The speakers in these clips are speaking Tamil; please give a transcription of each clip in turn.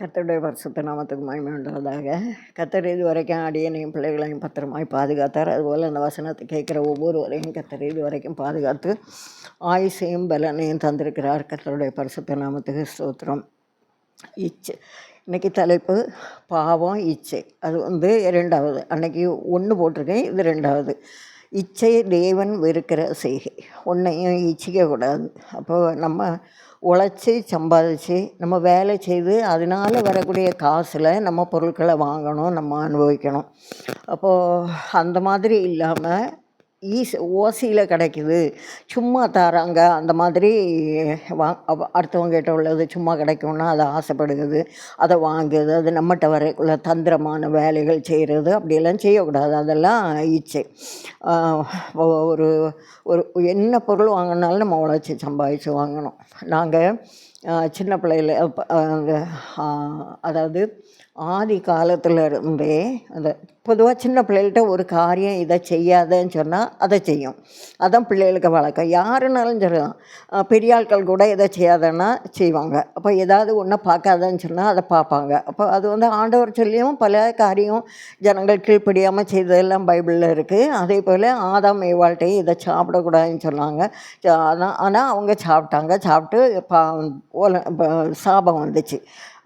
கத்தருடைய பரிசுத்த நாமத்துக்கு மகிமை உள்ளதாக கத்தர் இது வரைக்கும் அடியனையும் பிள்ளைகளையும் பத்திரமாய் பாதுகாத்தார். அதுபோல் அந்த வசனத்தை கேட்குற ஒவ்வொருவரையும் கத்தர் இது வரைக்கும் பாதுகாத்து ஆயுசையும் பலனையும் தந்திருக்கிறார். கத்தருடைய பரிசுத்த நாமத்துக்கு ஸ்தோத்திரம். இச்சை இன்றைக்கி தலைப்பு பாவம் இச்சை. அது வந்து ரெண்டாவது அன்னைக்கு ஒன்று போட்டிருக்கேன் இது ரெண்டாவது இச்சை தேவன் வெறுக்கிற செய்கை. ஒன்றையும் இச்சிக்கக்கூடாது அப்போ நம்ம உழைச்சி சம்பாதிச்சு நம்ம வேலை செய்து அதனால் வரக்கூடிய காசில் நம்ம பொருட்களை வாங்கணும் நம்ம அனுபவிக்கணும். அப்போது அந்த மாதிரி இல்லாமல் ஈஸ் ஓசியில் கிடைக்குது. சும்மா தராங்க. அந்த மாதிரி வா அடுத்தவங்ககிட்ட அடுத்தவங்க உள்ளது சும்மா கிடைக்கும்னா அதை ஆசைப்படுகிறது. அதை வாங்குது அது நம்மகிட்ட வரக்குள்ள தந்திரமான வேலைகள் செய்கிறது. அப்படியெல்லாம் செய்யக்கூடாது. அதெல்லாம் ஈச்சை ஒரு ஒரு என்ன பொருள் வாங்கினாலும் நம்ம உழைச்சி சம்பாதிச்சு வாங்கணும். நாங்கள் சின்ன பிள்ளையில அதாவது ஆதி காலத்தில் இருந்தே அந்த பொதுவாக சின்ன பிள்ளைகள்கிட்ட ஒரு காரியம் இதை செய்யாதேன்னு சொன்னால் அதை செய்யும். அதான் பிள்ளைகளுக்கு வழக்கம். யாருனாலும் சொல்லலாம் பெரிய ஆட்கள் கூட இதை செய்யாதன்னா செய்வாங்க. அப்போ ஏதாவது ஒன்றை பார்க்காதேன்னு சொன்னால் அதை பார்ப்பாங்க. அப்போ அது வந்து ஆண்டவர் சொல்லியும் பல காரியம் ஜனங்கள் கீழ்ப்படியாமல் செய்ததெல்லாம் பைபிளில் இருக்குது அதே போல் ஆதாம் ஏவாள்கிட்டையும் இதை சாப்பிடக்கூடாதுன்னு சொன்னாங்க. ஆனால் ஆனால் அவங்க சாப்பிட்டாங்க. சாப்பிட்டு பா ஓல சாபம் வந்துச்சு.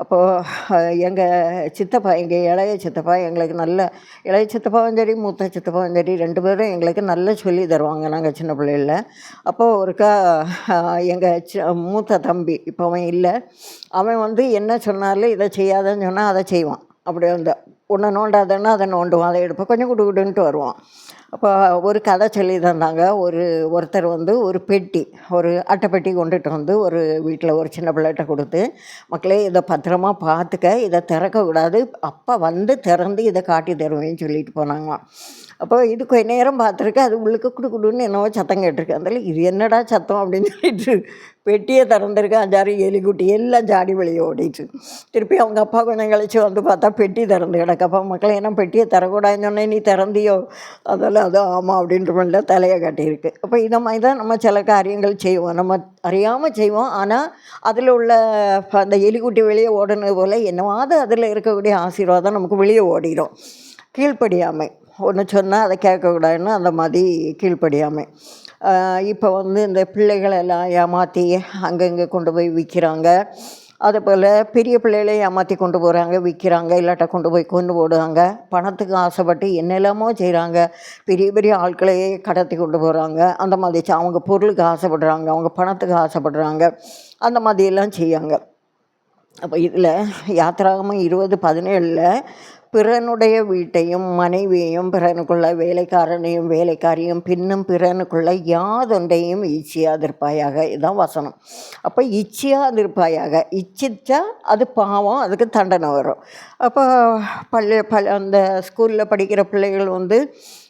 அப்போது எங்கள் சித்தப்பா எங்கள் இளைய சித்தப்பா எங்களுக்கு நல்ல இளைய சித்தப்பாவும் சரி மூத்த சித்தப்பாவும் சரி ரெண்டு பேரும் எங்களுக்கு நல்லா சொல்லி தருவாங்க நாங்கள் சின்ன பிள்ளையில். அப்போது ஒருக்கா எங்கள் சி மூத்த தம்பி இப்போ அவன் இல்லை. அவன் வந்து என்ன சொன்னாலும் இதை செய்யாதன்னு சொன்னால் அதை செய்வான். அப்படி அந்த ஒன்றை நோண்டாதன்னா அதை நோண்டுவான் அதை எடுப்போம் கொஞ்சம் குடு குடுன்ட்டு வருவான். அப்போ ஒரு கதை சொல்லி தந்தாங்க. ஒரு ஒருத்தர் வந்து ஒரு பெட்டி ஒரு அட்டைப்பெட்டி கொண்டுட்டு வந்து ஒரு வீட்டில் ஒரு சின்ன பிள்ளைகிட்ட கொடுத்து மக்களே இதை பத்திரமா பார்த்துக்க இதை திறக்கக்கூடாது. அப்போ வந்து திறந்து இதை காட்டி தருவேன்னு சொல்லிட்டு போனாங்களாம். அப்போ இது கொஞ்ச நேரம் பார்த்துருக்கு அது உள்ளுக்கு குடு குடுன்னு என்னவோ சத்தம் கேட்டிருக்கு. அதில் இது என்னடா சத்தம் அப்படின்னு சொல்லிட்டு பெட்டியை திறந்திருக்கு அஞ்சாறு எலிக்குட்டி எல்லாம் ஜாடி வெளியே ஓடிட்டு. திருப்பி அவங்க அப்பா கொஞ்சம் கழிச்சு வந்து பார்த்தா பெட்டி திறந்து கிடக்கு. அப்போ மக்கள் என்ன பெட்டியை திறக்கூடாதுன்னு சொன்னேன் நீ திறந்தியோ? அதெல்லாம் அது ஆமாம் அப்படின்ற மாதிரிலாம் தலையை காட்டியிருக்கு. அப்போ இதை மாதிரி தான் நம்ம சில காரியங்கள் செய்வோம். நம்ம அறியாமல் செய்வோம். ஆனால் அதில் உள்ள அந்த எலிக்குட்டி வெளியே ஓடுனது போல் என்னவாது அதில் இருக்கக்கூடிய ஆசீர்வாதம் நமக்கு வெளியே ஓடிடும் கீழ்ப்படியாமை. ஒன்று சொன்னால் அதை கேட்கக்கூடாதுன்னு அந்த மாதிரி கீழ்ப்படியாமை. இப்போ வந்து இந்த பிள்ளைகளை எல்லாம் ஏமாற்றி அங்கங்கே கொண்டு போய் விற்கிறாங்க அதே போல் பெரிய பிள்ளைகளை ஏமாற்றி கொண்டு போகிறாங்க விற்கிறாங்க இல்லாட்ட கொண்டு போய் கொண்டு போடுவாங்க பணத்துக்கு ஆசைப்பட்டு என்னெல்லாமோ செய்கிறாங்க பெரிய பெரிய ஆட்களையே கடத்தி கொண்டு போகிறாங்க அந்த மாதிரி அவங்க பொருளுக்கு ஆசைப்படுறாங்க அவங்க பணத்துக்கு ஆசைப்படுறாங்க. அந்த மாதிரியெல்லாம் செய்யாங்க அப்போ இதில் யாத்திராகமும் இருபது பதினேழில் பிறனுடைய வீட்டையும் மனைவியையும் பிறனுக்குள்ள வேலைக்காரனையும் வேலைக்காரியும் பின்னும் பிறனுக்குள்ள யாதொன்றையும் இச்சியாதிருப்பாயாக. இதுதான் வசனம். அப்போ இச்சியாதிருப்பாயாக. இச்சிச்சா அது பாவம் அதுக்கு தண்டனை வரும். அப்போ பள்ளி பல அந்த ஸ்கூலில் படிக்கிற பிள்ளைகள் வந்து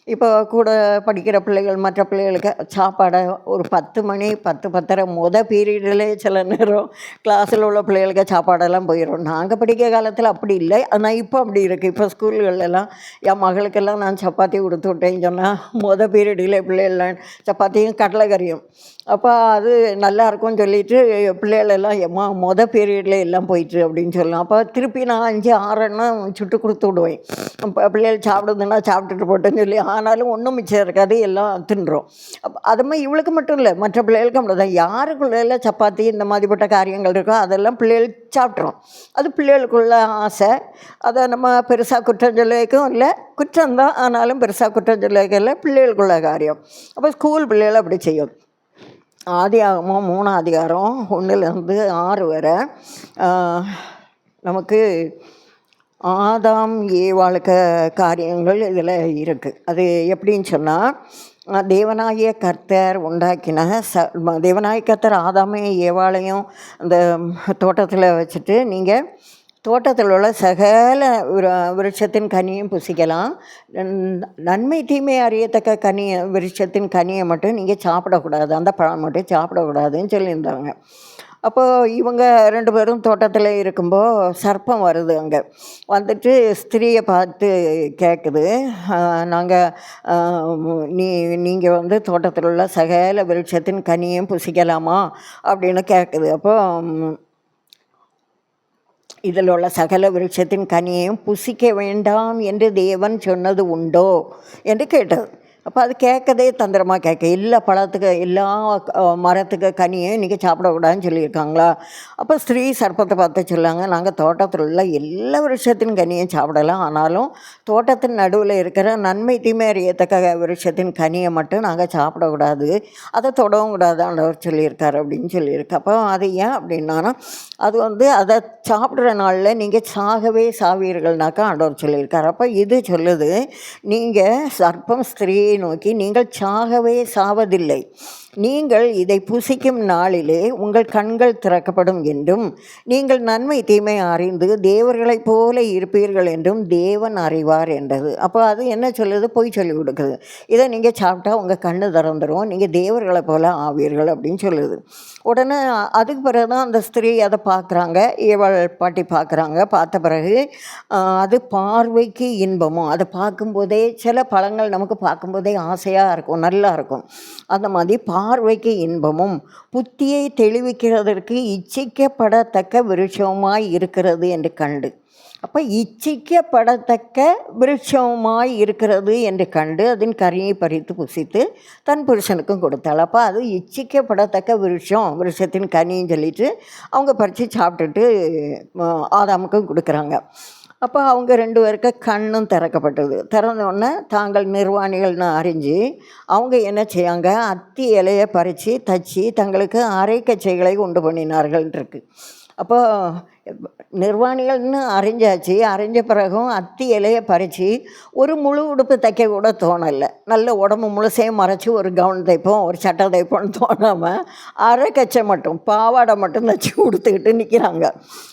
இப்போ கூட படிக்கிற பிள்ளைகள் மற்ற பிள்ளைகளுக்கு சாப்பாடை ஒரு பத்து மணி பத்து பத்தரை மொதல் பீரியடில் சில நேரம் கிளாஸில் உள்ள பிள்ளைகளுக்கு சாப்பாடெல்லாம் போயிடும் நாங்கள் படிக்கிற காலத்தில் அப்படி இல்லை. ஆனால் இப்போ அப்படி இருக்குது இப்போ ஸ்கூல்களெல்லாம் என் மகளுக்கெல்லாம் நான் சப்பாத்தி கொடுத்து விட்டேன்னு சொன்னால் மொதல் பீரியடில் பிள்ளைகள்லாம் சப்பாத்தியும் கடலைக்கறியும். அப்போ அது நல்லாயிருக்கும்னு சொல்லிட்டு பிள்ளைகளெல்லாம் எம்மா மொதல் பீரியடில் எல்லாம் போயிட்டு அப்படின்னு சொல்லலாம். அப்போ திருப்பி நான் அஞ்சு ஆறுன்னா சுட்டு கொடுத்து விடுவேன். பிள்ளைகள் சாப்பிடுதுன்னா சாப்பிட்டுட்டு போட்டேன்னு சொல்லி ஆனாலும் ஒன்றும் மிச்சம் இருக்காது எல்லாம் தின்றோம். அப்போ அது மாதிரி இவளுக்கு மட்டும் இல்லை மற்ற பிள்ளைகளுக்கு அப்படிதான். யாருக்குள்ள சப்பாத்தி இந்த மாதிரிப்பட்ட காரியங்கள் இருக்கோ அதெல்லாம் பிள்ளைகள் சாப்பிட்றோம் அது பிள்ளைகளுக்குள்ள ஆசை. அதை நம்ம பெருசாக குற்றம் சொல்ல இல்லை குற்றம்தான் ஆனாலும் பெருசாக குற்றம் சொல்ல பிள்ளைகளுக்குள்ள காரியம். அப்போ ஸ்கூல் பிள்ளைகள் அப்படி செய்யும். ஆதி மூணாம் அதிகாரம் ஒன்றுலேருந்து ஆறு வரை நமக்கு ஆதாம் ஏவாளுக்க காரியங்கள் இதில் இருக்குது அது எப்படின்னு சொன்னால் தேவனாகிய கர்த்தர் உண்டாக்கின ச ம- தேவனாகிய கர்த்தர் ஆதாமே ஏவாளையும் அந்த தோட்டத்தில் வச்சுட்டு நீங்கள் தோட்டத்தில் உள்ள சகல விருட்சத்தின் கனியும் புசிக்கலாம். நன்- நன்மை தீமை அறியத்தக்க கனியை விருட்சத்தின் கனியை மட்டும் நீங்கள் சாப்பிடக்கூடாது. அந்த பழம் மட்டும் சாப்பிடக்கூடாதுன்னு சொல்லியிருந்தாங்க அப்போது இவங்க ரெண்டு பேரும் தோட்டத்தில் இருக்கும்போது சர்ப்பம் வருது அங்கே. வந்துட்டு ஸ்திரியை பார்த்து கேட்குது நாங்கள் நீ நீங்கள் வந்து தோட்டத்தில் உள்ள சகல விருட்சத்தின் கனியும் புசிக்கலாமா? அப்படின்னு கேட்குது அப்போ இதில் உள்ள சகல விருட்சத்தின் கனியையும் புசிக்க வேண்டாம் என்று தேவன் சொன்னது உண்டோ? என்று கேட்டது. அப்போ அது கேட்கதே தந்திரமாக கேட்க. எல்லா பழத்துக்கு எல்லா மரத்துக்கு கனியும் இன்றைக்கி சாப்பிடக்கூடாதுன்னு சொல்லியிருக்காங்களா? அப்போ ஸ்ரீ சர்ப்பத்தை பார்த்து சொல்லாங்க நாங்கள் தோட்டத்தில் உள்ள எல்லா விருட்சத்தின் கனியும் சாப்பிடலாம். ஆனாலும் தோட்டத்தின் நடுவில் இருக்கிற நன்மை தீமை அறியத்தக்க விருஷத்தின் கனியை மட்டும் நாங்கள் சாப்பிடக்கூடாது. அதை தொடவும் கூடாது ஆண்டவர் சொல்லியிருக்காரு அப்படின்னு சொல்லியிருக்கு. அப்போ அது ஏன் அப்படின்னா அது வந்து அதை சாப்பிட்ற நாளில் நீங்கள் சாகவே சாவீர்கள்னாக்கா ஆண்டவர் சொல்லியிருக்காரு. அப்போ இது சொல்லுது நீங்கள் சர்ப்பம் ஸ்திரீ நோக்கி நீங்கள் சாகவே சாவதில்லை. நீங்கள் இதை புசிக்கும் நாளிலே உங்கள் கண்கள் திறக்கப்படும் என்றும் நீங்கள் நன்மை தீமை அறிந்து தேவர்களைப் போல இருப்பீர்கள் என்றும் தேவன் அறிவார் என்றது. அப்போ அது என்ன சொல்லுது? பொய் சொல்லி கொடுக்குது. இதை நீங்கள் சாப்பிட்டா உங்கள் கண்ணு திறந்துரும். நீங்கள் தேவர்களைப் போல ஆவீர்கள் அப்படின்னு சொல்லுது. உடனே அதுக்கு பிறகு தான் அந்த ஸ்திரீ அதை பார்க்குறாங்க. இவள் பாட்டி பார்க்குறாங்க. பார்த்த பிறகு அது பார்வைக்கு இன்பமும் அதை பார்க்கும்போதே சில பழங்கள் நமக்கு பார்க்கும்போதே ஆசையாக இருக்கும் நல்லா இருக்கும். அந்த மாதிரி பா பார்வைக்கு இன்பமும் புத்தியை தெளிவிக்கிறதற்கு இச்சிக்கப்படத்தக்க விருட்சமாய் இருக்கிறது என்று கண்டு. அப்போ இச்சிக்கப்படத்தக்க விருட்சமாய் இருக்கிறது என்று கண்டு அதன் கரியை பறித்து புசித்து தன் புருஷனுக்கும் கொடுத்தாள். அப்போ அது இச்சிக்கப்படத்தக்க விருட்சம் விருட்சத்தின் கனின்னு சொல்லிட்டு அவங்க பறித்து சாப்பிட்டுட்டு ஆதாமுக்கும் கொடுக்குறாங்க. அப்போ அவங்க ரெண்டு பேருக்கு கண்ணும் திறக்கப்பட்டது. திறந்தோடனே தாங்கள் நிர்வாணிகள்னு அறிஞ்சு அவங்க என்ன செய்யாங்க? அத்தி இலையை பறித்து தச்சு தங்களுக்கு அரைக்கச்சைகளை உண்டு பண்ணினார்கள் இருக்குது அப்போ நிர்வாணிகள்னு அறிஞ்சாச்சு. அறிஞ்ச பிறகும் அத்தி இலையை பறித்து ஒரு முழு உடுப்பு தைக்க கூட தோணலை. நல்ல உடம்பு முழுசையும் மறைச்சி ஒரு கவுன் தைப்போம் ஒரு சட்டை தைப்போம்னு தோணாமல் அரைக்கச்சை மட்டும் பாவாடை மட்டும் தச்சு கொடுத்துக்கிட்டு நிற்கிறாங்க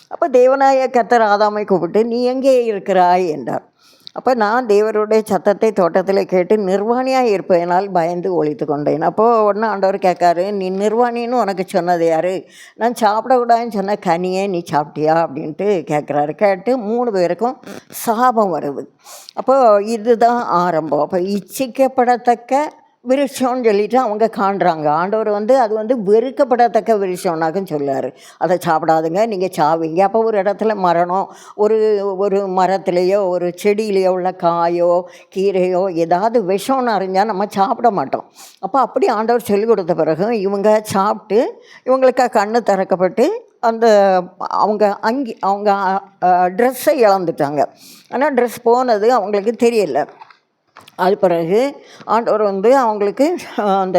அப்போ தேவநாய கத்தர் ஆதாமை கூப்பிட்டு நீ எங்கே இருக்கிறாய்? என்றார். அப்போ நான் தேவருடைய சத்தத்தை தோட்டத்தில் கேட்டு நிர்வாணியாக இருப்பதனால் பயந்து ஒழித்து கொண்டேன். அப்போது ஒன்று ஆண்டவர் கேட்காரு நீ நிர்வாணின்னு உனக்கு சொன்னது யார்? நான் சாப்பிடக்கூடாதுன்னு சொன்ன கனியே நீ சாப்பிட்டியா? அப்படின்ட்டு கேட்குறாரு. கேட்டு மூணு பேருக்கும் சாபம் வருது. அப்போது இதுதான் ஆரம்பம். அப்போ இச்சிக்கப்படத்தக்க விருஷம்னு சொல்லிட்டு அவங்க காண்றாங்க. ஆண்டவர் வந்து அது வந்து வெறுக்கப்படத்தக்க விருஷம்னாக்கும் சொல்லார் அதை சாப்பிடாதுங்க நீங்கள் சாவீங்க. அப்போ ஒரு இடத்துல மரணம் ஒரு ஒரு மரத்துலேயோ ஒரு செடியிலையோ உள்ள காயோ கீரையோ ஏதாவது விஷம்னு அறிஞ்சால் நம்ம சாப்பிட மாட்டோம். அப்போ அப்படி ஆண்டவர் சொல்லிக் கொடுத்த பிறகு இவங்க சாப்பிட்டு இவங்களுக்கு கண்ணு திறக்கப்பட்டு அந்த அவங்க அங்கி அவங்க ட்ரெஸ்ஸை இழந்துட்டாங்க. ஆனால் ட்ரெஸ் போனது அவங்களுக்கு தெரியலை. அது பிறகு ஆண்டவர் வந்து அவங்களுக்கு அந்த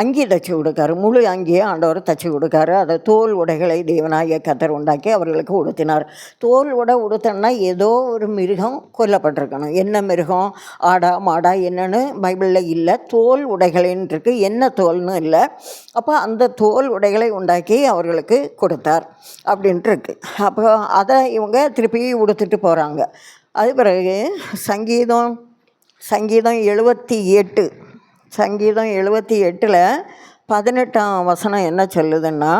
அங்கி தைச்சி கொடுக்காரு. முழு அங்கியை ஆண்டவர் தைச்சி கொடுக்காரு. அதை தோல் உடைகளை தேவனாகிய கத்தர் உண்டாக்கி அவர்களுக்கு உடுத்தினார். தோல் உடை உடுத்தன்னா ஏதோ ஒரு மிருகம் கொல்லப்பட்டிருக்கணும். என்ன மிருகம்? ஆடா மாடா என்னன்னு பைபிளில் இல்லை. தோல் உடைகளின்றிருக்கு. என்ன தோல்னு இல்லை. அப்போ அந்த தோல் உடைகளை உண்டாக்கி அவர்களுக்கு கொடுத்தார். அப்படின்ட்டு இருக்கு அப்போ அதை இவங்க திருப்பி உடுத்துட்டு போகிறாங்க அது பிறகு சங்கீதம் சங்கீதம் எழுபத்தி எட்டு சங்கீதம் எழுபத்தி எட்டில் பதினெட்டாம் வசனம் என்ன சொல்லுதுன்னா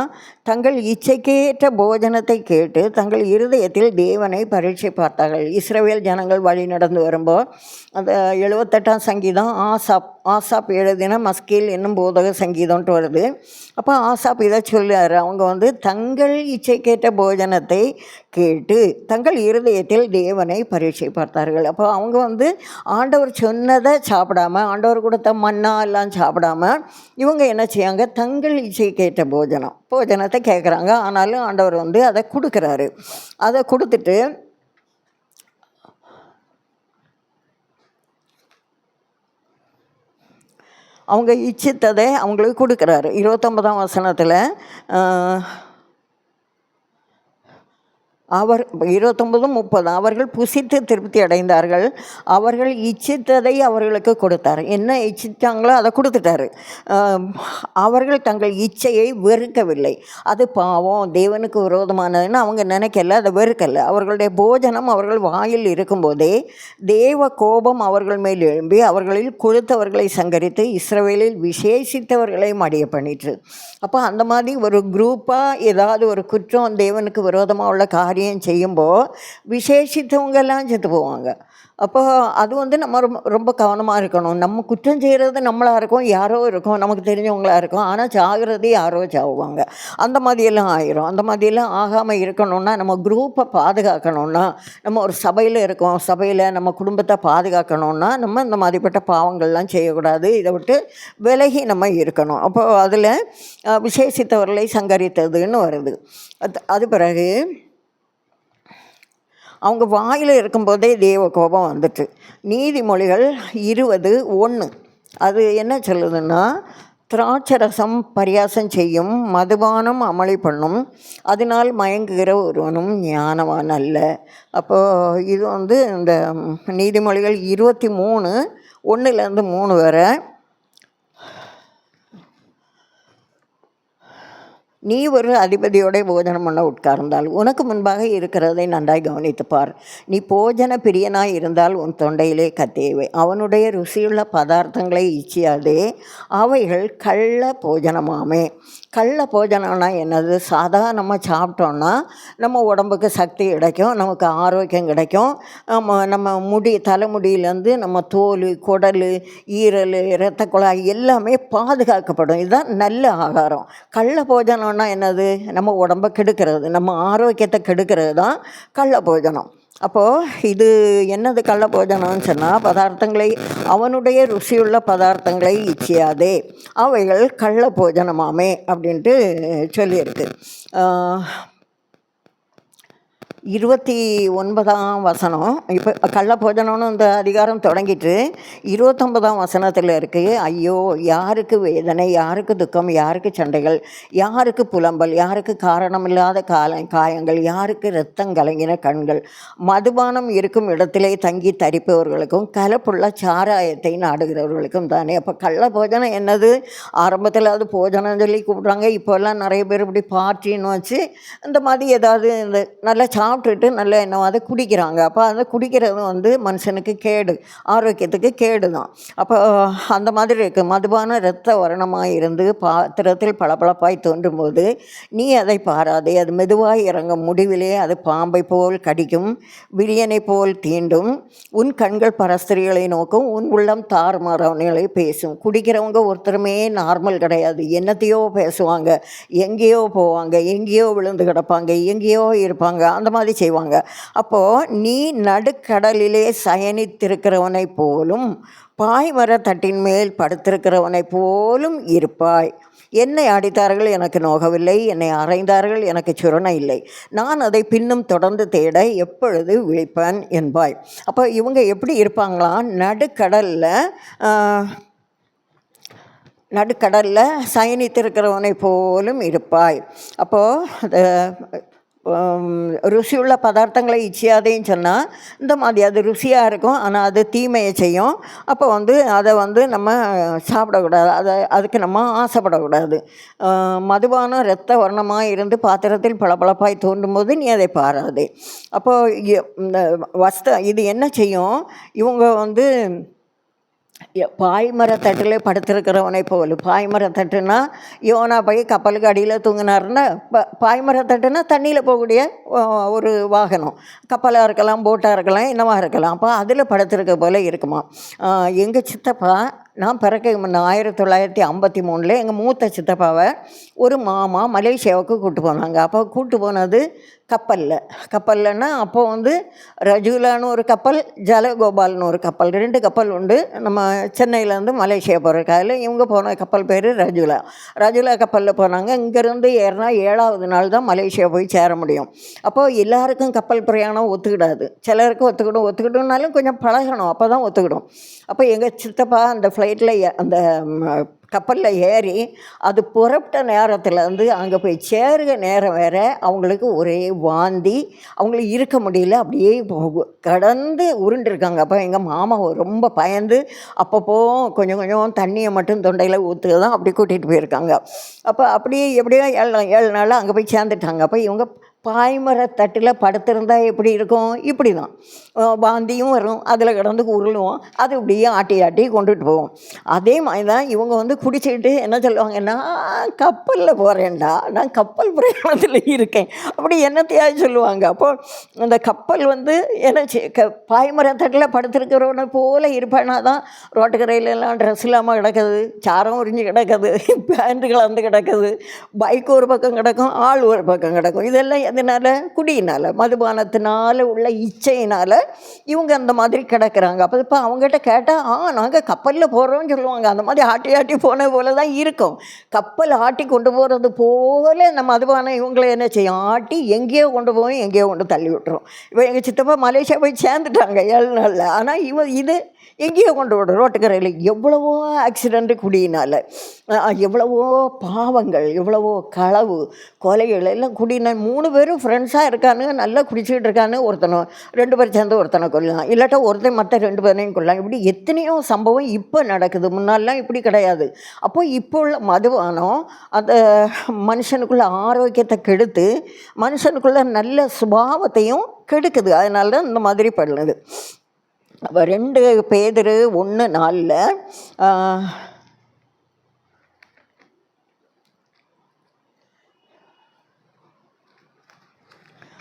தங்கள் இச்சைக்கேற்ற போஜனத்தை கேட்டு தங்கள் இருதயத்தில் தேவனை பரீட்சை பார்த்தார்கள். இஸ்ரவேல் ஜனங்கள் வழி நடந்து வரும்போது அந்த எழுபத்தெட்டாம் சங்கீதம் ஆசாப் ஆசாப் எழுதின மஸ்கீல் என்னும் போதக சங்கீதம்ன்ட்டு வருது. அப்போ ஆசாப் இதை சொல்லுறாரு அவங்க வந்து தங்கள் இச்சைக்கேற்ற போஜனத்தை கேட்டு தங்கள் இருதயத்தில் தேவனை பரீட்சை பார்த்தார்கள். அப்போ அவங்க வந்து ஆண்டவர் சொன்னதை சாப்பிடாம ஆண்டவர் கொடுத்த மண்ணா எல்லாம் சாப்பிடாம இவங்க என்ன செய்யாங்க? தங்கள் இச்சைக்கேற்ற போஜனம் போஜனத்தை கேட்குறாங்க ஆனாலும் ஆண்டவர் வந்து அதை கொடுக்குறாரு. அதை கொடுத்துட்டு அவங்க இச்சித்ததை அவங்களுக்கு கொடுக்குறாரு. இருபத்தொன்பதாம் வசனத்தில் அவர் இருபத்தொம்பதும் முப்பது அவர்கள் புசித்து திருப்தி அடைந்தார்கள். அவர்கள் இச்சித்ததை அவர்களுக்கு கொடுத்தார். என்ன இச்சித்தாங்களோ அதை கொடுத்துட்டாரு. அவர்கள் தங்கள் இச்சையை வெறுக்கவில்லை. அது பாவம் தேவனுக்கு விரோதமானதுன்னு அவங்க நினைக்கல அதை வெறுக்கலை. அவர்களுடைய போஜனம் அவர்கள் வாயில் இருக்கும்போதே தேவ கோபம் அவர்கள் மேல் எழும்பி அவர்களில் கொடுத்தவர்களை சங்கரித்து இஸ்ரவேலில் விசேஷித்தவர்களை மடிய பண்ணிற்று. அப்போ அந்த மாதிரி ஒரு குரூப்பாக ஏதாவது ஒரு குற்றம் தேவனுக்கு விரோதமாக உள்ள காரியம் காரியம் செய்யும்போது விசேஷித்தவங்கெல்லாம் செத்து போவாங்க. அப்போ அது வந்து நம்ம ரொம்ப ரொம்ப கவனமாக இருக்கணும். நம்ம குற்றம் செய்கிறது நம்மளாக இருக்கும் யாரோ இருக்கும் நமக்கு தெரிஞ்சவங்களாக இருக்கும். ஆனால் சாகிறது யாரோ சாவுவாங்க. அந்த மாதிரியெல்லாம் ஆயிரும். அந்த மாதிரியெல்லாம் ஆகாமல் இருக்கணும்னா நம்ம குரூப்பை பாதுகாக்கணும்னா நம்ம ஒரு சபையில் இருக்கோம் சபையில் நம்ம குடும்பத்தை பாதுகாக்கணும்னா நம்ம இந்த மாதிரிப்பட்ட பாவங்கள்லாம் செய்யக்கூடாது. இதை விட்டு விலகி நம்ம இருக்கணும். அப்போது அதில் விசேஷித்தவர்களை சங்கரித்ததுன்னு வருது. அது அது பிறகு அவங்க வாயில் இருக்கும்போதே தேவ கோபம் வந்துட்டு. நீதிமொழிகள் இருபது ஒன்று அது என்ன சொல்லுதுன்னா திராட்சரசம் பரியாசம் செய்யும் மதுபானம் அமளி பண்ணும் அதனால் மயங்குகிற ஒருவனும் ஞானவான் அல்ல. அப்போது இது வந்து இந்த நீதிமொழிகள் இருபத்தி மூணு ஒன்றுலேருந்து மூணு வரை நீ ஒரு அதிபதியோட போஜனம் பண்ண உட்கார்ந்தால் உனக்கு முன்பாக இருக்கிறதை நன்றாய் கவனித்துப்பார். நீ போஜன பிரியனாய் இருந்தால் உன் தொண்டையிலே கத்தேவை. அவனுடைய ருசியுள்ள பதார்த்தங்களை இச்சியாதே அவைகள் கள்ள போஜனமாமே. கள்ள போஜனம்னா என்னது? சாதாரணமாக சாப்பிட்டோன்னா நம்ம உடம்புக்கு சக்தி கிடைக்கும் நமக்கு ஆரோக்கியம் கிடைக்கும். நம்ம நம்ம முடி தலைமுடியிலேருந்து நம்ம தோல் குடல் ஈரல் இரத்த குழாய் எல்லாமே பாதுகாக்கப்படும். இதுதான் நல்ல ஆகாரம். கள்ள போஜனம்னா என்னது? நம்ம உடம்பை கெடுக்கிறது நம்ம ஆரோக்கியத்தை கெடுக்கிறது தான் கள்ள போஜனம். அப்போது இது என்னது கள்ள போஜனம்னு சொன்னால் பதார்த்தங்களை அவனுடைய ருசியுள்ள பதார்த்தங்களை இச்சியாதே அவைகள் கள்ள போஜனமாமே அப்படின்ட்டு சொல்லியிருக்கு. இருபத்தி ஒன்பதாம் வசனம். இப்போ கள்ள போஜனம்னு இந்த அதிகாரம் தொடங்கிட்டு இருபத்தொன்பதாம் வசனத்தில் இருக்குது ஐயோ யாருக்கு வேதனை யாருக்கு துக்கம் யாருக்கு சண்டைகள் யாருக்கு புலம்பல் யாருக்கு காரணமில்லாத கால காயங்கள் யாருக்கு இரத்தம் கலங்கின கண்கள் மதுபானம் இருக்கும் இடத்திலே தங்கி தரிப்பவர்களுக்கும் கலப்புள்ள சாராயத்தை நாடுகிறவர்களுக்கும் தானே. அப்போ கள்ள போஜனம் என்னது? ஆரம்பத்தில் அது போஜனம் சொல்லி கூப்பிட்றாங்க இப்போல்லாம் நிறைய பேர் இப்படி பார்ட்டின்னு வச்சு இந்த மாதிரி ஏதாவது இந்த நல்லா சாப்பிட்டுட்டு நல்லா என்னவாது குடிக்கிறாங்க. அப்போ அதை குடிக்கிறது வந்து மனுஷனுக்கு கேடு ஆரோக்கியத்துக்கு கேடு தான் அப்போ அந்த மாதிரி இருக்குது மதுபான இரத்த வரணமாக இருந்து பாத்திரத்தில் பளபளப்பாய் தோன்றும் போது நீ அதை பாராதே. அது மெதுவாய் இறங்கும். முடிவிலே அது பாம்பை போல் கடிக்கும். விரியனை போல் தீண்டும். உன் கண்கள் பரஸ்திரிகளை நோக்கும். உன் உள்ளம் தாறுமாறவனைகளை பேசும். குடிக்கிறவங்க ஒருத்தருமே நார்மல் கிடையாது. என்னத்தையோ பேசுவாங்க. எங்கேயோ போவாங்க. எங்கேயோ விழுந்து கிடப்பாங்க. எங்கேயோ இருப்பாங்க. அந்த மாதிரி செய்வாங்க. அப்போது நீ நடுக்கடலிலே சயனித்திருக்கிறவனை போலும் பாய்மர தட்டின் மேல் படுத்திருக்கிறவனை போலும் இருப்பாய். என்னை அடித்தார்கள் எனக்கு நோகவில்லை. என்னை அறைந்தார்கள் எனக்கு சுரணை இல்லை. நான் அதை பின்னும் தொடர்ந்து தேட எப்பொழுது விழிப்பேன் என்பாய். அப்போ இவங்க எப்படி இருப்பாங்களாம் நடுக்கடலில் நடுக்கடலில் சயனித்திருக்கிறவனை போலும் இருப்பாய். அப்போது ருசியுள்ள பதார்த்தங்களை இச்சியாதேன்னு சொன்னால் இந்த மாதிரி அது ருசியாக இருக்கும் ஆனால் அது தீமையை செய்யும் அப்போ வந்து அதை வந்து நம்ம சாப்பிடக்கூடாது அதை அதுக்கு நம்ம ஆசைப்படக்கூடாது மதுபானம் இரத்த வர்ணமாக இருந்து பாத்திரத்தில் பளபளப்பாய் தோன்றும் போது நீ அதை பாராது அப்போது இந்த வஸ்த இது என்ன செய்யும் இவங்க வந்து பாய்மரத்தட்டில் படுத்திருக்கிறவனை போல். பாய்மரத்தட்டுனா யோனா போய் கப்பலுக்கு அடியில் தூங்கினாருன்னா ப பாய்மரத்தட்டுனா தண்ணியில் போகக்கூடிய ஒரு வாகனம். கப்பலாக இருக்கலாம் போட்டாக இருக்கலாம் என்னவாக இருக்கலாம். அப்போ அதில் படுத்திருக்க போல் இருக்குமா. எங்கள் சித்தப்பா நான் பிறக்க முன்ன ஆயிரத்தி தொள்ளாயிரத்தி ஐம்பத்தி மூணில் எங்கள் மூத்த சித்தப்பாவை ஒரு மாமா மலேசியாவுக்கு கூப்பிட்டு போனாங்க. அப்போ கூப்பிட்டு போனது கப்பலில். கப்பல்லன்னா அப்போ வந்து ரஜுலான்னு ஒரு கப்பல் ஜலகோபால்னு ஒரு கப்பல். ரெண்டு கப்பல் உண்டு. நம்ம சென்னையிலேருந்து மலேசியா போகிறதுக்கு அதில் இவங்க போன கப்பல் பேர் ரஜுலா. ரஜுலா கப்பலில் போனாங்க. இங்கேருந்து ஏறினா ஏழாவது நாள் தான் மலேசியா போய் சேர முடியும். அப்போது எல்லாருக்கும் கப்பல் பிரயாணம் ஒத்துக்கிடாது. சிலருக்கு ஒத்துக்கிடும். ஒத்துக்கிடும்னாலும் கொஞ்சம் பழகணும். அப்போ தான் ஒத்துக்கிடும். அப்போ எங்கள் சித்தப்பா அந்த ஃப்ளைட்டில் அந்த கப்பலில் ஏறி அது புறப்பட்ட நேரத்தில் வந்து அங்கே போய் சேருக நேரம் வேற. அவங்களுக்கு ஒரே வாந்தி. அவங்களுக்கு இருக்க முடியல. அப்படியே கடந்து உருண்டிருக்காங்க. அப்போ எங்கள் மாமா ரொம்ப பயந்து அப்பப்போ கொஞ்சம் கொஞ்சம் தண்ணியை மட்டும் தொண்டையில் ஊற்று தான் அப்படி கூட்டிகிட்டு போயிருக்காங்க. அப்போ அப்படியே எப்படியோ ஏழு ஏழு நாள் அங்கே போய் சேர்ந்துட்டாங்க. அப்போ இவங்க பாய்மரத்தட்டில் படுத்திருந்தா எப்படி இருக்கும்? இப்படி தான் வாந்தியும் வரும். அதில் கிடந்து உருளுவோம். அது இப்படியே ஆட்டி ஆட்டி கொண்டுட்டு போவோம். அதே மாதிரி தான் இவங்க வந்து குடிச்சிக்கிட்டு என்ன சொல்லுவாங்கன்னா கப்பலில் போகிறேன்டா நான் கப்பல் பிரயாணத்தில் இருக்கேன். அப்படி என்னத்தையாவது சொல்லுவாங்க. அப்போ அந்த கப்பல் வந்து என்ன செய்- க பாய்மரத்தட்டில் படுத்திருக்கிறவனை போல் இருப்பானா தான் ரோட்டுக்கரையில எல்லாம் ட்ரெஸ் இல்லாமல் கிடக்குது. சாரம் உறிஞ்சு கிடக்குது. பேண்ட்டு கலந்து கிடக்குது. பைக் ஒரு பக்கம் கிடக்கும். ஆள் ஒரு பக்கம் கிடக்கும். இதெல்லாம் எதனால்? குடியினால். மதுபானத்தினால உள்ள இச்சையினால் இவங்க அந்த மாதிரி கிடக்கிறாங்க. அப்போ இப்போ அவங்ககிட்ட கேட்டால் ஆ நாங்கள் கப்பலில் போகிறோம்னு சொல்லுவாங்க. அந்த மாதிரி ஆட்டி ஆட்டி போன போல தான் இருக்கும். கப்பல் ஆட்டி கொண்டு போகிறது போல நம்ம மதுபானம் இவங்களை என்ன செய்யும்? ஆட்டி எங்கேயோ கொண்டு போய் எங்கேயோ கொண்டு தள்ளி விட்டுரும். இப்போ எங்கள் சித்தப்பா மலேசியா போய் சேர்ந்துட்டாங்க ஏழு நாளில். ஆனால் இவ இது எங்கேயோ கொண்டு விட ரோட்டுக்கரையில் எவ்வளவோ ஆக்சிடெண்ட்டு குடியினால் எவ்வளவோ பாவங்கள் எவ்வளவோ களவு கொலைகள் எல்லாம் குடியினால் மூணு பேரும் ஃப்ரெண்ட்ஸாக இருக்கானுங்க நல்லா குடிச்சிக்கிட்டு இருக்கானு ஒருத்தனை ரெண்டு பேர் சேர்ந்து ஒருத்தனை கொல்லலாம் இல்லாட்டா ஒருத்தன் மற்ற ரெண்டு பேரையும் கொல்லலாம் இப்படி எத்தனையோ சம்பவம் இப்போ நடக்குது. முன்னாடிலாம் இப்படி கிடையாது. அப்போ இப்போ உள்ள மதுபானம் அந்த மனுஷனுக்குள்ள ஆரோக்கியத்தை கெடுத்து மனுஷனுக்குள்ள நல்ல சுபாவத்தையும் கெடுக்குது. அதனால தான் இந்த மாதிரி பண்ணுது. ரெண்டு பேதரு ஒன்று நாளில்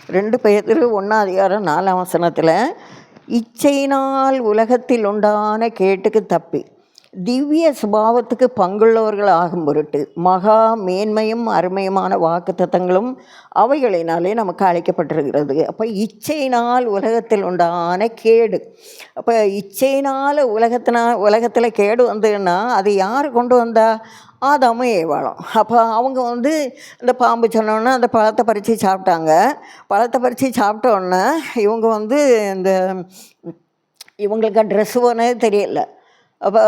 ரெண்டு பேதரு ஒன்றாம் அதிகாரம் நாலாம் வசனத்தில் இச்சையினால் உலகத்தில் உண்டான கேட்டுக்கு தப்பி. திவ்ய சுபாவத்துக்கு பங்குள்ளவர்கள் ஆகும் பொருட்டு மகா மேன்மையும் அருமையுமான வாக்குத்தத்தங்களும் அவைகளினாலே நமக்கு அழைக்கப்பட்டிருக்கிறது அப்போ இச்சையினால் உலகத்தில் உண்டான கேடு. அப்போ இச்சையினால் உலகத்தினால் உலகத்தில் கேடு வந்ததுன்னா அது யார் கொண்டு வந்தா? ஆதாமும் ஏவாளும். அப்போ அவங்க வந்து இந்த பாம்பு சொன்னோன்னே அந்த பழத்தை பறித்து சாப்பிட்டாங்க. பழத்தை பறித்து சாப்பிட்ட உடனே இவங்க வந்து இந்த இவங்களுக்கு ட்ரெஸ் போனதே தெரியல. அப்போ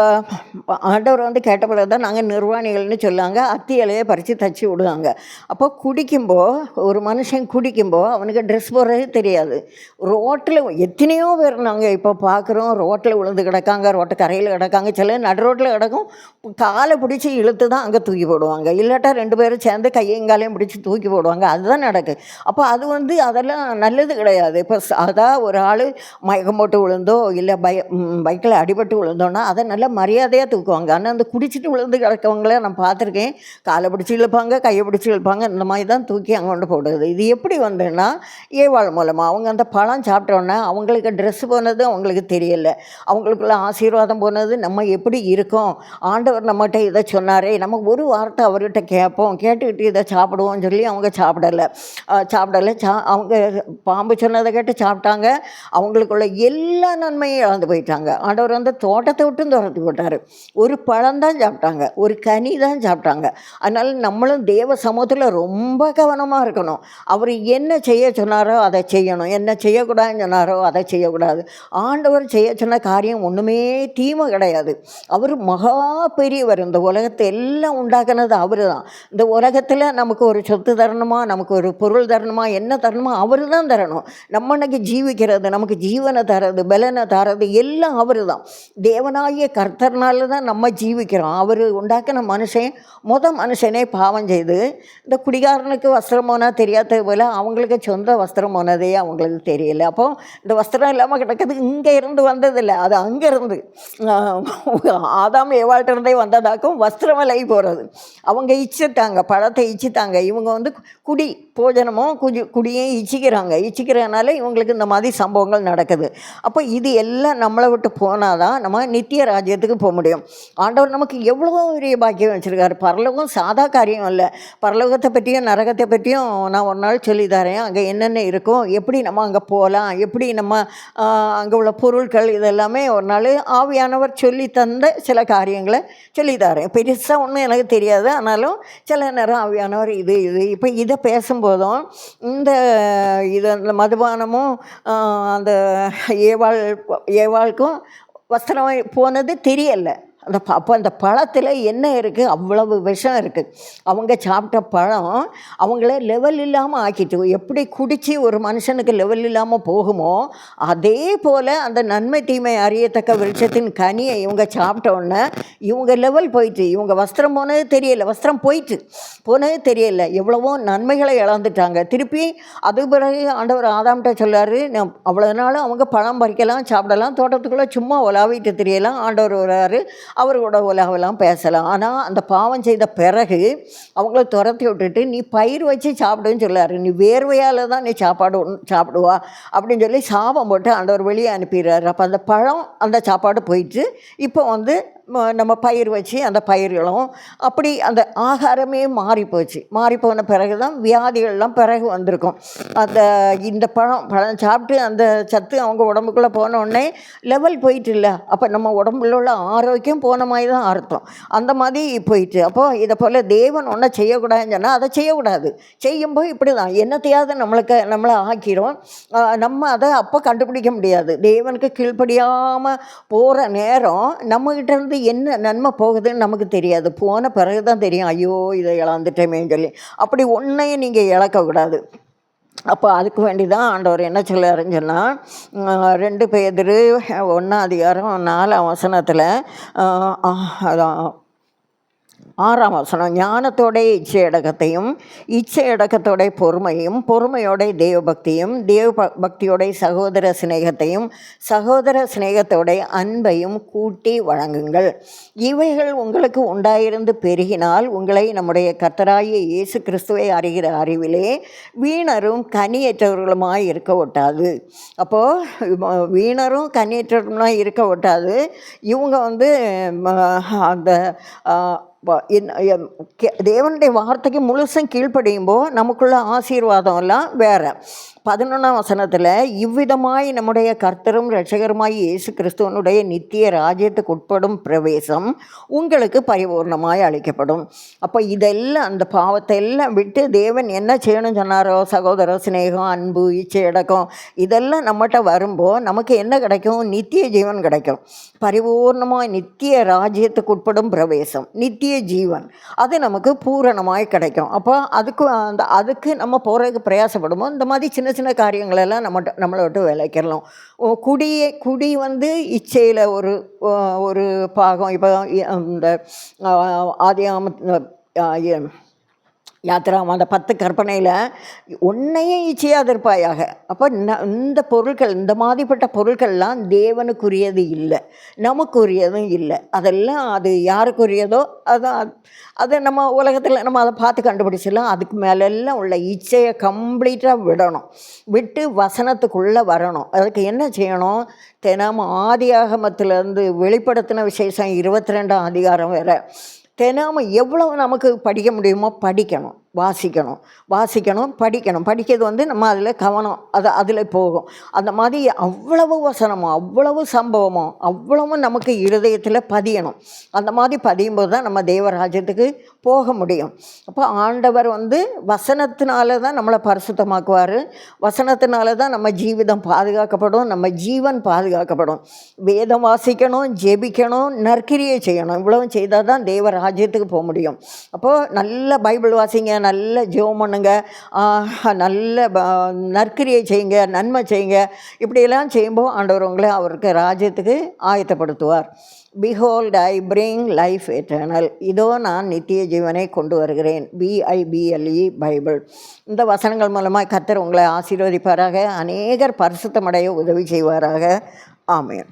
ஆண்டவர் வந்து கேட்ட பிறகு தான் நாங்கள் நிர்வாணிகள்னு சொல்லுவாங்க அத்தி இலையை பறித்து தச்சு விடுவாங்க. அப்போ குடிக்கும்போ ஒரு மனுஷன் குடிக்கும்போ அவனுக்கு ட்ரெஸ் போடுறதே தெரியாது. ரோட்டில் எத்தனையோ பேர் நாங்கள் இப்போ பார்க்குறோம் ரோட்டில் விழுந்து கிடக்காங்க ரோட்டு கரையில் கிடக்காங்க. சில நடு ரோட்டில் கிடக்கும். காலை பிடிச்சி இழுத்து தான் அங்கே தூக்கி போடுவாங்க. இல்லாட்டா ரெண்டு பேரும் சேர்ந்து கையையும் காலையும் பிடிச்சி தூக்கி போடுவாங்க. அதுதான் நடக்கு. அப்போ அது வந்து அதெல்லாம் நல்லது கிடையாது. இப்போ அதான் ஒரு ஆள் மயக்கம் போட்டு விழுந்தோ இல்லை பை பைக்கில் அடிபட்டு விழுந்தோன்னா அதை நல்லா மரியாதையாக தூக்குவாங்க. ஆனால் அந்த குடிச்சிட்டு விழுந்து கிடக்கவங்கள நான் பார்த்துருக்கேன். காலை பிடிச்சி இழுப்பாங்க கையை பிடிச்சி இழுப்பாங்க இந்த மாதிரி தான் தூக்கி அங்கே கொண்டு போடுறது. இது எப்படி வந்ததுன்னா ஏவாள் மூலமாக அவங்க அந்த பழம் சாப்பிட்டோன்னே அவங்களுக்கு ட்ரெஸ் போனது அவங்களுக்கு தெரியல. அவங்களுக்குள்ள ஆசீர்வாதம் போனது நம்ம எப்படி இருக்கோம்? ஆண்டவர் நம்மகிட்ட இதை சொன்னாரே நம்ம ஒரு வார்த்தை அவர்கிட்ட கேட்போம். கேட்டுக்கிட்டு இதை சாப்பிடுவோம்னு சொல்லி அவங்க சாப்பிடலை. சாப்பிடலை. சா அவங்க பாம்பு சொன்னதை கேட்டு சாப்பிட்டாங்க. அவங்களுக்குள்ள எல்லா நன்மையும் இழந்து போயிட்டாங்க. ஆண்டவர் வந்து தோட்டத்தை விட்டு துரத்தி போட்டார் ஒரு பழம் தான் சாப்பிட்டாங்க. ஒரு கனி தான் சாப்பிட்டாங்க. அதனால் நம்மளும் தேவ சமூகத்தில் ரொம்ப கவனமாக இருக்கணும். அவர் என்ன செய்ய சொன்னாரோ அதை செய்யணும். என்ன செய்யக்கூடாதுன்னு சொன்னாரோ அதை செய்யக்கூடாது. ஆண்டவர் செய்ய சொன்ன காரியம் ஒன்றுமே தீமை கிடையாது. அவர் மகா பெரியவர். இந்த உலகத்தை எல்லாம் உண்டாக்குனது அவர் தான். இந்த உலகத்தில் நமக்கு ஒரு சொத்து தரணுமா? நமக்கு ஒரு பொருள் தரணுமா? என்ன தரணுமா? அவர் தான் தரணும். நம்ம இன்னைக்கு ஜீவிக்கிறது நமக்கு ஜீவனை தரது பலனை தரது எல்லாம் அவர் தான். தேவனாகிய கர்த்தர்னால தான் நம்ம ஜீவிக்கிறோம். அவர் உண்டாக்கின மனுஷன் மொத மனுஷனே பாவம் செய்து இந்த குடிகாரனுக்கு வஸ்திரம் போனால் தெரியாதது போல் அவங்களுக்கு சொந்த வஸ்திரம் போனதே அவங்களுக்கு தெரியல. அப்போ இந்த வஸ்திரம் இல்லாமல் கிடக்கிறது இங்கே இருந்து வந்ததில்லை. அது அங்கேருந்து ஆதாம் ஏவாள்கிட்ட இருந்தே வந்ததாக்கும் வஸ்திரம் விலை போகிறது அவங்க இச்சிட்டாங்க பழத்தை இச்சித்தாங்க இவங்க வந்து குடி போஜனமும் குடி குடியும் இச்சிக்கிறாங்க. இச்சிக்கிறதுனால இவங்களுக்கு இந்த மாதிரி சம்பவங்கள் நடக்குது. அப்போ இது எல்லாம் நம்மளை விட்டு போனால் தான் நம்ம நித்திய ராஜ்யத்துக்கு போக முடியும். ஆண்டவர் நமக்கு எவ்வளோ பெரிய பாக்கியம் வச்சுருக்காரு. பரலோகம் சாதா காரியம் இல்லை பரலோகத்தை பற்றியும் நரகத்தை பற்றியும் நான் ஒரு நாள் சொல்லி தரேன். அங்கே என்னென்ன இருக்கும்? எப்படி நம்ம அங்கே போகலாம்? எப்படி நம்ம அங்கே உள்ள பொருட்கள் இதெல்லாமே ஒரு நாள் ஆவியானவர் சொல்லி தந்த சில காரியங்களை சொல்லி தரேன். பெருசாக ஒன்றும் எனக்கு தெரியாது. ஆனாலும் சில நேரம் ஆவியானவர் இது இது. இப்போ இதை பேசும்போதும் இந்த இது அந்த மதுபானமும் அந்த ஏவாள் ஏவாளுக்கும் வஸ்திரம் போனது தெரியலை. அந்த ப அப்போ அந்த பழத்தில் என்ன இருக்குது அவ்வளவு விஷம் இருக்குது அவங்க சாப்பிட்ட பழம் அவங்கள லெவல் இல்லாமல் ஆக்கிட்டு எப்படி குடித்து ஒரு மனுஷனுக்கு லெவல் இல்லாமல் போகுமோ அதே போல் அந்த நன்மை தீமை அறியத்தக்க வெளிச்சத்தின் கனியை இவங்க சாப்பிட்ட உடனே இவங்க லெவல் போயிட்டு இவங்க வஸ்திரம் போனது தெரியலை வஸ்திரம் போயிட்டு போனது தெரியலை. எவ்வளவோ நன்மைகளை இழந்துட்டாங்க. திருப்பி அது பிறகு ஆண்டவர் ஆதாம்கிட்ட சொல்லாரு நான் அவ்வளோ நாள் அவங்க பழம் பறிக்கலாம் சாப்பிடலாம் தோட்டத்துக்குள்ளே சும்மா உலாவிட்டு தெரியலாம் ஆண்டவர் வராரு. அவர்களோட உலகெல்லாம் பேசலாம். ஆனால் அந்த பாவம் செய்த பிறகு அவங்கள துரத்தி விட்டுட்டு நீ பயிர் வச்சு சாப்பிடுன்னு சொல்லார். நீ வேர்வையால் தான் நீ சாப்பாடு சாப்பிடுவா. அப்படின்னு சொல்லி சாபம் போட்டு ஆண்டவர் வெளியே அனுப்பிடுறாரு. அப்போ அந்த பழம் அந்த சாப்பாடு போயிட்டு இப்போ வந்து நம்ம பயிர் வச்சு அந்த பயிர்களும் அப்படி அந்த ஆகாரமே மாறி போச்சு. மாறி போன பிறகு தான் வியாதிகள்லாம் பிறகு வந்திருக்கும். அந்த இந்த பழம் பழம் சாப்பிட்டு அந்த சத்து அவங்க உடம்புக்குள்ளே போனோடனே லெவல் போயிட்டு இல்லை அப்போ நம்ம உடம்புல உள்ள ஆரோக்கியம் போன மாதிரி தான் அர்த்தம். அந்த மாதிரி போயிட்டு அப்போது இதை போல் தேவன் ஒன்றை செய்யக்கூடாதுன்னு சொன்னால் அதை செய்யக்கூடாது. செய்யும்போது இப்படி தான் என்னத்தையாவது நம்மளுக்கு நம்மளை ஆக்கிரும். நம்ம அதை அப்போ கண்டுபிடிக்க முடியாது. தேவனுக்கு கீழ்ப்படியாமல் போகிற நேரம் நம்மகிட்ட இருந்து என்ன நன்மை போகுதுன்னு நமக்கு தெரியாது. போன பிறகு தான் தெரியும். ஐயோ இதை இழந்துட்டேமேன்னு சொல்லி. அப்படி ஒன்றையும் நீங்கள் இழக்கக்கூடாது. அப்போ அதுக்கு வேண்டி தான் ஆண்டவர் என்ன சொல்லுறாருன்னு சொன்னால் ரெண்டு பேர் ஒன்றாம் அதிகாரம் நாலாம் வசனத்தில் அதான் ஆறாம் வசனம் ஞானத்தோடைய இச்சையடக்கத்தையும் இச்சையடக்கத்தோடைய பொறுமையும் பொறுமையோட தேவபக்தியும் தேவ பக்தியோடைய பக்தியோட சகோதர சிநேகத்தையும் சகோதர சிநேகத்தோடைய அன்பையும் கூட்டி வழங்குங்கள். இவைகள் உங்களுக்கு உண்டாயிருந்து பெருகினால் உங்களை நம்முடைய கர்த்தராகிய இயேசு கிறிஸ்துவை அறிகிற அறிவிலே வீணரும் கனியற்றவர்களுமாய் இருக்க ஒட்டாது. அப்போது வீணரும் கனியற்றவர்களுமாய் இருக்க ஒட்டாது. இவங்க வந்து அந்த தேவனுடைய வார்த்தைக்கு முழுசும் கீழ்ப்படியும்போ நமக்குள்ள ஆசீர்வாதம் எல்லாம் வேற பதினொன்றாம் வசனத்தில் இவ்விதமாய் நம்முடைய கர்த்தரும் ரட்சகருமாய் இயேசு கிறிஸ்துவனுடைய நித்திய ராஜ்யத்துக்கு உட்படும் பிரவேசம் உங்களுக்கு பரிபூர்ணமாய் அளிக்கப்படும். அப்போ இதெல்லாம் அந்த பாவத்தை எல்லாம் விட்டு தேவன் என்ன செய்யணும் சொன்னாரோ சகோதர சிநேகம் அன்பு இச்சை அடக்கம் இதெல்லாம் நம்மகிட்ட வரும்போது நமக்கு என்ன கிடைக்கும்? நித்திய ஜீவன் கிடைக்கும். பரிபூர்ணமாய் நித்திய ராஜ்யத்துக்கு உட்படும் பிரவேசம் நித்திய ஜீவன். அது நமக்கு பூரணமாய் கிடைக்கும். அப்போ அதுக்கு அந்த அதுக்கு நம்ம போகிறதுக்கு பிரயாசப்படுமோ இந்த மாதிரி சின்ன சின்ன காரியங்களெல்லாம் நம்ம நம்மளை விட்டு விளைக்கிறலாம் குடியை குடி வந்து இச்சையில் ஒரு ஒரு பாகம். இப்போ இந்த ஆதி யாத்திராம அந்த பத்து கற்பனையில் ஒன்றையும் இச்சையாதிருப்பாயாக. அப்போ ந- இந்த பொருட்கள் இந்த மாதிரிப்பட்ட பொருட்கள்லாம் தேவனுக்குரியது இல்லை. நமக்குரியதும் இல்லை. அதெல்லாம் அது யாருக்குரியதோ அதான் அதை நம்ம உலகத்தில் நம்ம அதை பார்த்து கண்டுபிடிச்சிடலாம். அதுக்கு மேலெல்லாம் உள்ள இச்சையை கம்ப்ளீட்டாக விடணும். விட்டு வசனத்துக்குள்ளே வரணும். அதுக்கு என்ன செய்யணும்? தினம் ஆதி ஆகமத்திலேருந்து வெளிப்படுத்தின விசேஷம் இருபத்தி ரெண்டாம் அதிகாரம் வேறு. தினமும் எவ்வளவு நமக்கு படிக்க முடியுமோ படிக்கணும். வாசிக்கணும். வாசிக்கணும் படிக்கணும். படிக்கிறது வந்து நம்ம அதில் கவனம் அது அதில் போகும். அந்த மாதிரி அவ்வளவு வசனமோ அவ்வளவு சம்பவமோ அவ்வளவு நமக்கு இருதயத்தில் பதியணும். அந்த மாதிரி பதியும் போது தான் நம்ம தேவராஜ்யத்துக்கு போக முடியும். அப்போ ஆண்டவர் வந்து வசனத்தினால தான் நம்மளை பரிசுத்தமாக்குவார். வசனத்தினால தான் நம்ம ஜீவிதம் பாதுகாக்கப்படும். நம்ம ஜீவன் பாதுகாக்கப்படும். வேதம் வாசிக்கணும் ஜெபிக்கணும் நற்கிரியை செய்யணும். இவ்வளவும் செய்தால் தான் தேவராஜ்யத்துக்கு போக முடியும். அப்போது நல்ல பைபிள் வாசிங்க நல்ல ஜெபம் பண்ணுங்க. நல்ல நற்கரியை நற்கிரியை செய்யுங்க நன்மை செய்யுங்க. இப்படியெல்லாம் செய்யும்போது ஆண்டவர் உங்களை அவருக்கு ராஜ்யத்துக்கு ஆயத்தப்படுத்துவார். Behold I bring life eternal இதோ நான் நித்திய ஜீவனை கொண்டு வருகிறேன். பிஐபிஎல்இ பைபிள் இந்த வசனங்கள் மூலமாக கத்தர் உங்களை ஆசீர்வதிப்பாராக. அநேகர் பரிசுத்தமடைய உதவி செய்வாராக. ஆமையன்